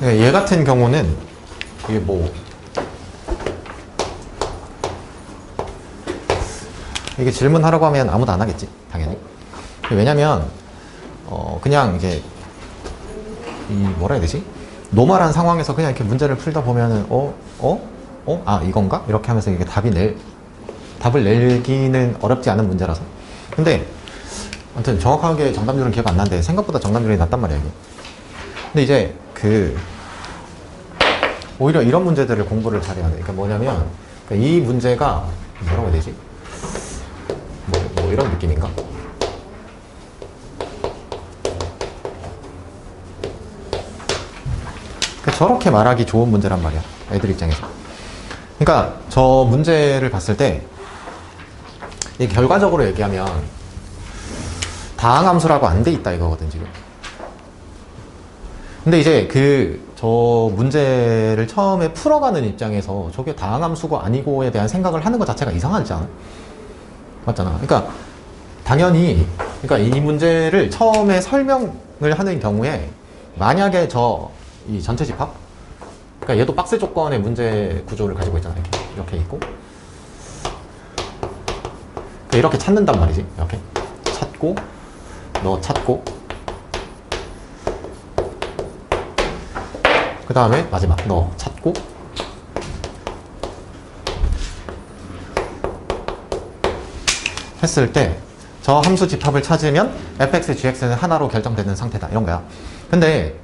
네, 얘 같은 경우는 이게 뭐 이게 질문하라고 하면 아무도 안 하겠지 당연히 왜냐면 어 그냥 이제 이 뭐라 해야 되지 노멀한 상황에서 그냥 이렇게 문제를 풀다 보면은 어 어? 어? 아 이건가? 이렇게 하면서 이게 답이 낼 답을 내기는 어렵지 않은 문제라서 근데 아무튼 정확하게 정답률은 기억 안 나는데 생각보다 정답률이 낮단 말이야 이게 근데 이제 그 오히려 이런 문제들을 공부를 잘해야 돼. 그러니까 뭐냐면 그러니까 이 문제가 뭐라고 해야 되지? 뭐, 뭐 이런 느낌인가? 그러니까 저렇게 말하기 좋은 문제란 말이야. 애들 입장에서. 그러니까 저 문제를 봤을 때 결과적으로 얘기하면 다항함수라고 안 돼 있다 이거거든 지금. 근데 이제 그 저 문제를 처음에 풀어가는 입장에서 저게 다항함수가 아니고에 대한 생각을 하는 것 자체가 이상하지 않아? 맞잖아. 그러니까 당연히 그러니까 이 문제를 처음에 설명을 하는 경우에 만약에 저 이 전체 집합 그러니까 얘도 박스 조건의 문제 구조를 가지고 있잖아. 이렇게 이렇게 있고 그러니까 이렇게 찾는단 말이지. 이렇게 찾고 너 찾고 그 다음에 마지막. 너 찾고. 했을 때 저 함수 집합을 찾으면 fx, gx는 하나로 결정되는 상태다. 이런 거야. 근데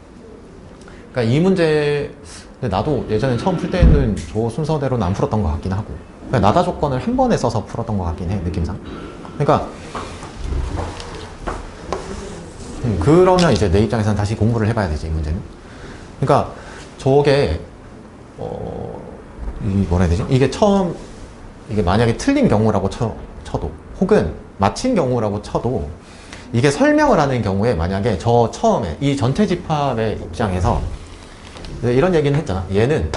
그러니까 이 문제 나도 예전에 처음 풀 때는 저 순서대로는 안 풀었던 것 같긴 하고. 그냥 나다 조건을 한 번에 써서 풀었던 것 같긴 해 느낌상. 그러니까 음, 그러면 이제 내 입장에서는 다시 공부를 해봐야 되지 이 문제는. 그러니까 저게 어, 이 뭐라 해야 되지? 이게 처음 이게 만약에 틀린 경우라고 쳐, 쳐도 혹은 맞힌 경우라고 쳐도 이게 설명을 하는 경우에 만약에 저 처음에 이 전체 집합의 입장에서 이런 얘기는 했잖아. 얘는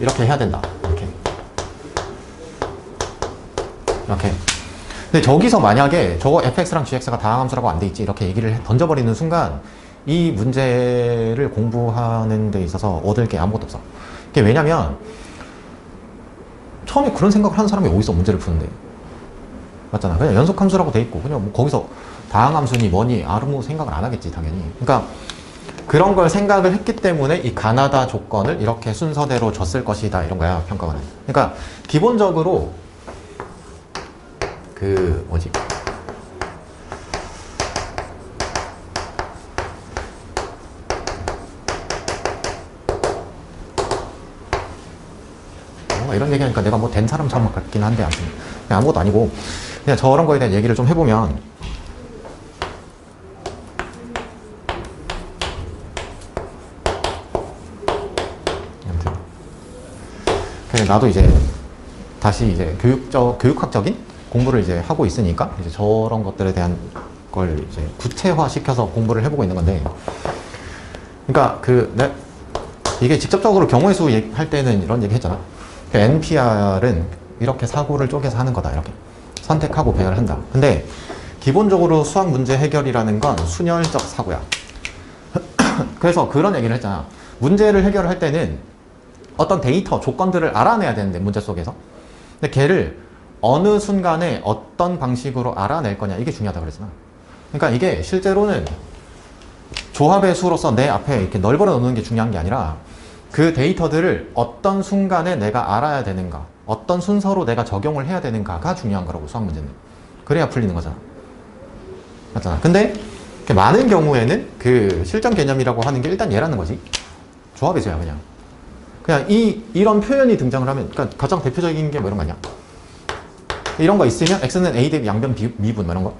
이렇게 해야 된다. 이렇게. 이렇게. 근데 저기서 만약에 저거 fx랑 gx가 다항함수라고 안 돼 있지 이렇게 얘기를 해- 던져버리는 순간 이 문제를 공부하는 데 있어서 얻을 게 아무것도 없어. 그게 왜냐면 처음에 그런 생각을 하는 사람이 어디서 문제를 푸는데 맞잖아. 그냥 연속함수라고 돼 있고 그냥 뭐 거기서 다항함수니 뭐니 아무 생각을 안 하겠지 당연히. 그러니까 그런 걸 생각을 했기 때문에 이 가나다 조건을 이렇게 순서대로 줬을 것이다 이런 거야 평가원은. 그러니까 기본적으로 그 뭐지? 뭔가 이런 얘기하니까 내가 뭐 된 사람처럼 같긴 한데 아무튼. 그냥 아무것도 아니고. 그냥 저런 거에 대한 얘기를 좀 해보면 아무튼. 나도 이제 다시 이제 교육적 교육학적인 공부를 이제 하고 있으니까 이제 저런 것들에 대한 걸 이제 구체화 시켜서 공부를 해보고 있는 건데. 그러니까 그 내, 이게 직접적으로 경우의 수 할 때는 이런 얘기 했잖아. 그 NPR은 이렇게 사고를 쪼개서 하는 거다. 이렇게 선택하고 배열한다. 근데 기본적으로 수학 문제 해결이라는 건 순혈적 사고야. 그래서 그런 얘기를 했잖아. 문제를 해결할 때는 어떤 데이터 조건들을 알아내야 되는데 문제 속에서. 근데 걔를 어느 순간에 어떤 방식으로 알아낼 거냐 이게 중요하다 그랬잖아. 그러니까 이게 실제로는 조합의 수로서 내 앞에 이렇게 널브러 놓는 게 중요한 게 아니라 그 데이터들을 어떤 순간에 내가 알아야 되는가, 어떤 순서로 내가 적용을 해야 되는가가 중요한 거라고 수학 문제는. 그래야 풀리는 거잖아. 맞잖아. 근데 많은 경우에는 그 실전 개념이라고 하는 게 일단 얘라는 거지. 조합의 수야 그냥. 그냥 이 이런 표현이 등장을 하면 그러니까 가장 대표적인 게 뭐 이런 거 아니야? 이런 거 있으면 x는 a 대비 양변 비, 미분 뭐 이런 거.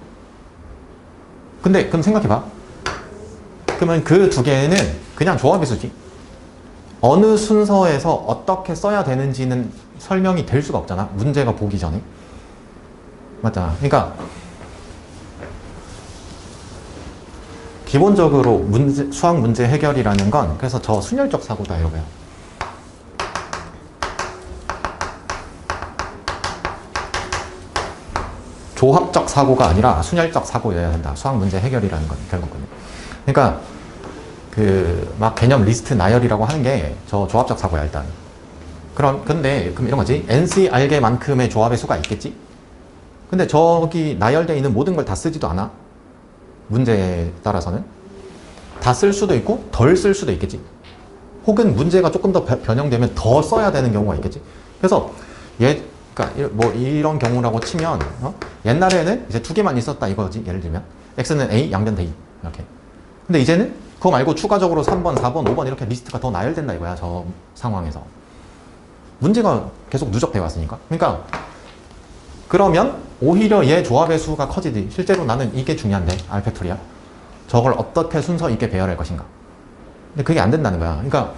근데 그럼 생각해 봐. 그러면 그 두 개는 그냥 조합의 수지. 어느 순서에서 어떻게 써야 되는지는 설명이 될 수가 없잖아. 문제가 보기 전에. 맞잖아. 그러니까 기본적으로 문제, 수학 문제 해결이라는 건 그래서 저 순혈적 사고다 이거예요. 조합적 사고가 아니라 순혈적 사고여야 한다. 수학 문제 해결이라는 건 결국은. 그러니까 그 막 개념 리스트 나열이라고 하는 게 저 조합적 사고야 일단. 그럼 근데 그럼 이런 거지. NC 알게만큼의 조합의 수가 있겠지. 근데 저기 나열되어 있는 모든 걸 다 쓰지도 않아. 문제에 따라서는 다 쓸 수도 있고 덜 쓸 수도 있겠지. 혹은 문제가 조금 더 변- 변형되면 더 써야 되는 경우가 있겠지. 그래서 얘, 그러니까 이- 뭐 이런 경우라고 치면 어? 옛날에는 이제 두 개만 있었다 이거지. 예를 들면 x는 a, 양변 대 2. 이렇게. 근데 이제는 그거 말고 추가적으로 3번, 4번, 5번 이렇게 리스트가 더 나열된다 이거야. 저 상황에서. 문제가 계속 누적돼 왔으니까. 그러니까 그러면 오히려 얘 조합의 수가 커지지. 실제로 나는 이게 중요한데 알팩토리아. 저걸 어떻게 순서 있게 배열할 것인가. 근데 그게 안 된다는 거야. 그러니까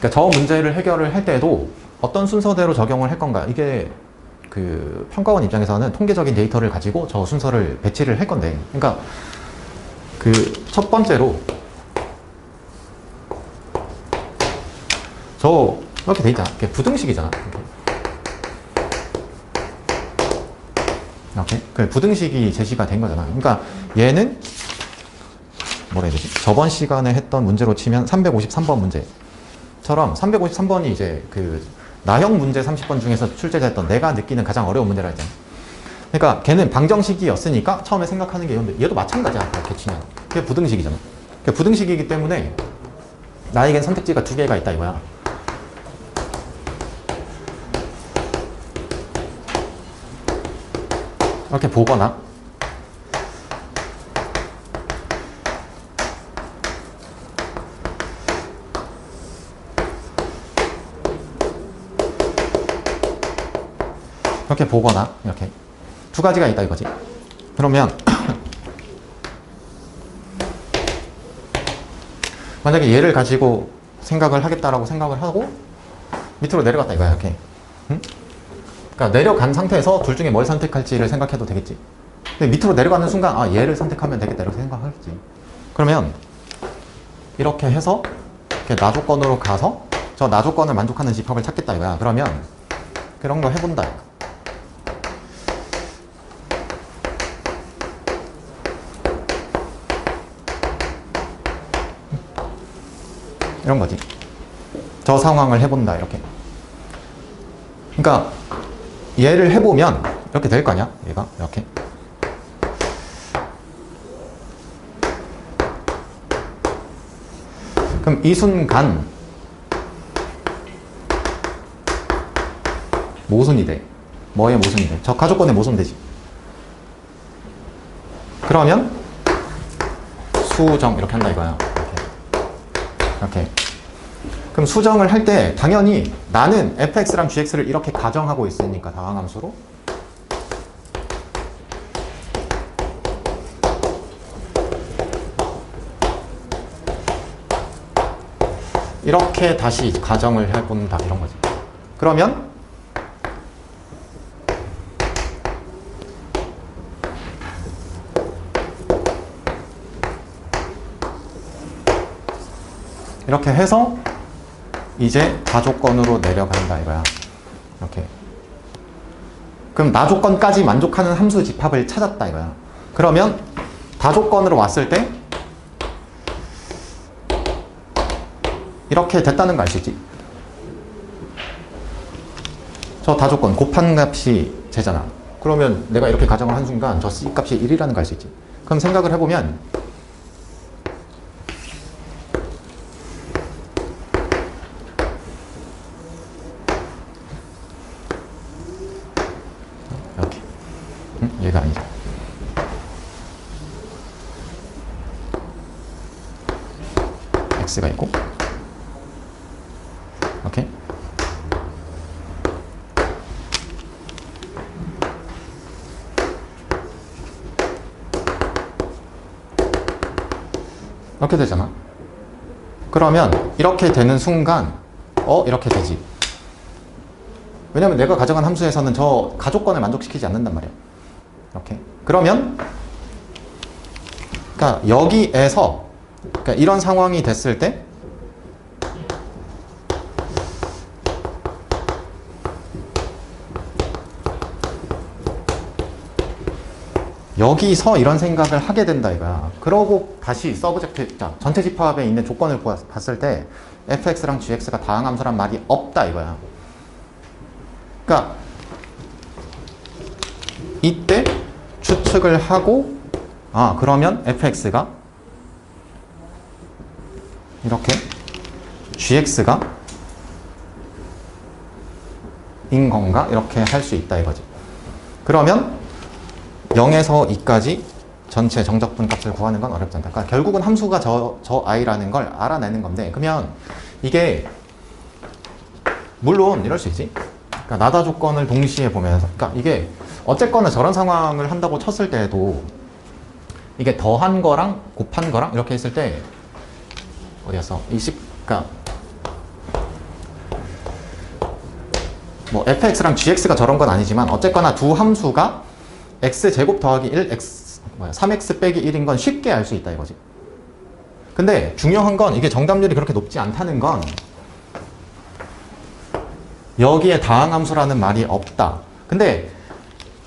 그러니까 저 문제를 해결을 할 때도 어떤 순서대로 적용을 할 건가. 이게 그 평가원 입장에서는 통계적인 데이터를 가지고 저 순서를 배치를 할 건데. 그러니까 그 첫 번째로 저 이렇게 돼 있잖아. 이렇게 부등식이잖아. 이렇게. 그 부등식이 제시가 된 거잖아. 그러니까 얘는 뭐라 해야 되지? 저번 시간에 했던 문제로 치면 353번 문제처럼 353번이 이제 그 나형 문제 30번 중에서 출제됐던 내가 느끼는 가장 어려운 문제라 했잖아. 그러니까 걔는 방정식이었으니까 처음에 생각하는 게 얘도, 얘도 마찬가지야. 치면. 그게 부등식이잖아. 그게 부등식이기 때문에 나에겐 선택지가 두 개가 있다 이거야. 이렇게 보거나 이렇게 보거나 이렇게 두 가지가 있다 이거지. 그러면 만약에 얘를 가지고 생각을 하겠다라고 생각을 하고 밑으로 내려갔다 이거야 이렇게. 응? 그러니까 내려간 상태에서 둘 중에 뭘 선택할지를 생각해도 되겠지. 근데 밑으로 내려가는 순간 아 얘를 선택하면 되겠다 이렇게 생각하겠지. 그러면 이렇게 해서 이렇게 나조건으로 가서 저 나조건을 만족하는 집합을 찾겠다 이거야. 그러면 그런 거 해본다. 이런 거지. 저 상황을 해본다 이렇게. 그러니까 얘를 해보면 이렇게 될 거 아니야? 얘가 이렇게. 그럼 이 순간 모순이 돼. 뭐의 모순이 돼? 저 가족권의 모순 되지. 그러면 수정 이렇게 한다 이거야. 이렇게. 그럼 수정을 할 때 당연히 나는 fx랑 gx를 이렇게 가정하고 있으니까 다항함수로 이렇게 다시 가정을 해본다 이런 거지. 그러면 이렇게 해서 이제 다조건으로 내려간다 이거야. 이렇게. 그럼 나조건까지 만족하는 함수 집합을 찾았다 이거야. 그러면 다조건으로 왔을 때 이렇게 됐다는 거 알 수 있지? 저 다조건 곱한 값이 제잖아. 그러면 내가 이렇게 가정을 한 순간 저 C 값이 1이라는 거 알 수 있지? 그럼 생각을 해보면 응? 얘가 아니죠. x가 있고 오케이. 이렇게 되잖아. 그러면 이렇게 되는 순간 어 이렇게 되지. 왜냐면 내가 가져간 함수에서는 저 가족권을 만족시키지 않는단 말이야. 이렇게. 그러면 그러니까 여기에서 그러니까 이런 상황이 됐을 때 여기서 이런 생각을 하게 된다 이거야. 그러고 다시 서브젝트, 자, 전체 집합에 있는 조건을 봤을 때 fx랑 gx가 다항 함수란 말이 없다 이거야. 그러니까 이때 추측을 하고 아 그러면 fx가 이렇게 gx가 인 건가 이렇게 할 수 있다 이거지. 그러면 0에서 2까지 전체 정적분 값을 구하는 건 어렵지 않다. 그러니까 결국은 함수가 저, 저 i라는 걸 알아내는 건데, 그러면 이게 물론 이럴 수 있지. 그러니까 나다 조건을 동시에 보면서, 그러니까 이게 어쨌거나 저런 상황을 한다고 쳤을 때에도 이게 더한 거랑 곱한 거랑 이렇게 했을 때 어디였어? 이 식, 그러니까 뭐 fx랑 gx가 저런 건 아니지만 어쨌거나 두 함수가 x 제곱 더하기 1 x 뭐야 3x 빼기 1인 건 쉽게 알 수 있다 이거지. 근데 중요한 건 이게 정답률이 그렇게 높지 않다는 건 여기에 다항함수라는 말이 없다. 근데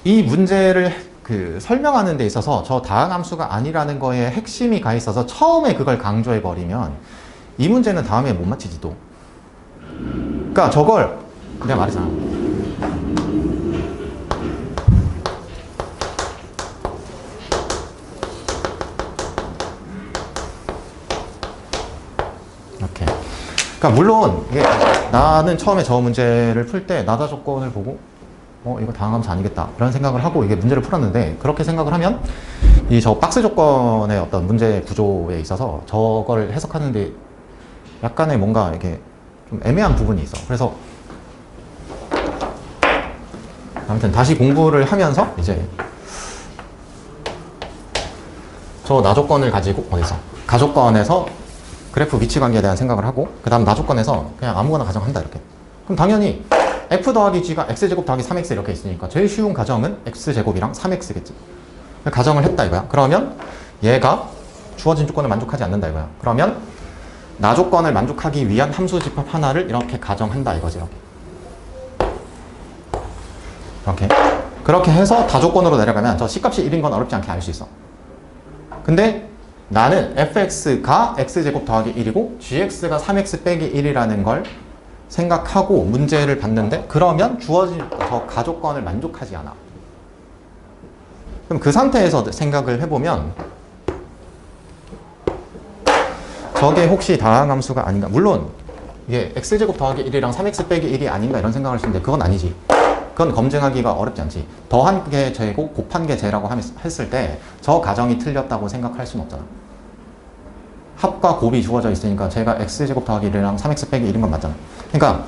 이 문제를 그 설명하는 데 있어서 저 다항함수가 아니라는 거에 핵심이 가 있어서 처음에 그걸 강조해 버리면 이 문제는 다음에 못 맞히지 또. 그러니까 저걸 말했잖아. 이렇게. 그러니까 물론 이게 나는 처음에 저 문제를 풀 때 나다 조건을 보고 어 이거 당함수 아니겠다. 이런 생각을 하고 이게 문제를 풀었는데 그렇게 생각을 하면 이 저 박스 조건의 어떤 문제 구조에 있어서 저걸 해석하는데 약간의 뭔가 이게 좀 애매한 부분이 있어. 그래서 아무튼 다시 공부를 하면서 이제 저 나조건을 가지고 어디서? 가조건에서 그래프 위치 관계에 대한 생각을 하고 그 다음 나조건에서 그냥 아무거나 가정한다 이렇게. 그럼 당연히 f 더하기 g가 x제곱 더하기 3x 이렇게 있으니까 제일 쉬운 가정은 x제곱이랑 3x겠지. 가정을 했다 이거야. 그러면 얘가 주어진 조건을 만족하지 않는다 이거야. 그러면 나 조건을 만족하기 위한 함수 집합 하나를 이렇게 가정한다 이거지 이렇게. 이렇게. 그렇게 해서 다조건으로 내려가면 저 C값이 1인 건 어렵지 않게 알 수 있어. 근데 나는 fx가 x제곱 더하기 1이고 gx가 3x 빼기 1이라는 걸 생각하고 문제를 봤는데 그러면 주어진 저 가조건을 만족하지 않아 그럼 그 상태에서 생각을 해보면 저게 혹시 다항 함수가 아닌가 물론 이게 x제곱 더하기 1이랑 3x 빼기 1이 아닌가 이런 생각을 할수 있는데 그건 아니지 그건 검증하기가 어렵지 않지. 더한 게 제고 곱한 게 제라고 함- 했을 때 저 가정이 틀렸다고 생각할 수는 없잖아. 합과 곱이 주어져 있으니까 제가 x제곱 더하기 1이랑 3x 빼기 1인 건 맞잖아. 그러니까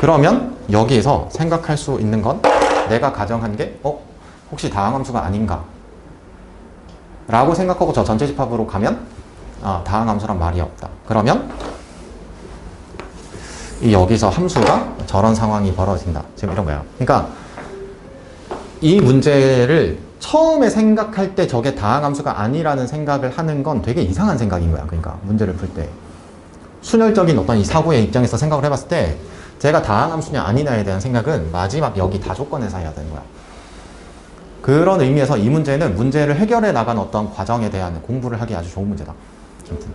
그러면 여기에서 생각할 수 있는 건 내가 가정한 게 어? 혹시 다항함수가 아닌가? 라고 생각하고 저 전체 집합으로 가면 아, 다항함수란 말이 없다. 그러면 이 여기서 함수가 저런 상황이 벌어진다. 지금 이런 거야. 그러니까 이 문제를 처음에 생각할 때 저게 다항함수가 아니라는 생각을 하는 건 되게 이상한 생각인 거야. 그러니까 문제를 풀 때. 순혈적인 어떤 이 사고의 입장에서 생각을 해봤을 때 제가 다항함수냐 아니냐에 대한 생각은 마지막 여기 다조건에서 해야 되는 거야. 그런 의미에서 이 문제는 문제를 해결해 나간 어떤 과정에 대한 공부를 하기 아주 좋은 문제다. 아무튼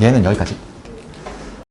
얘는 여기까지.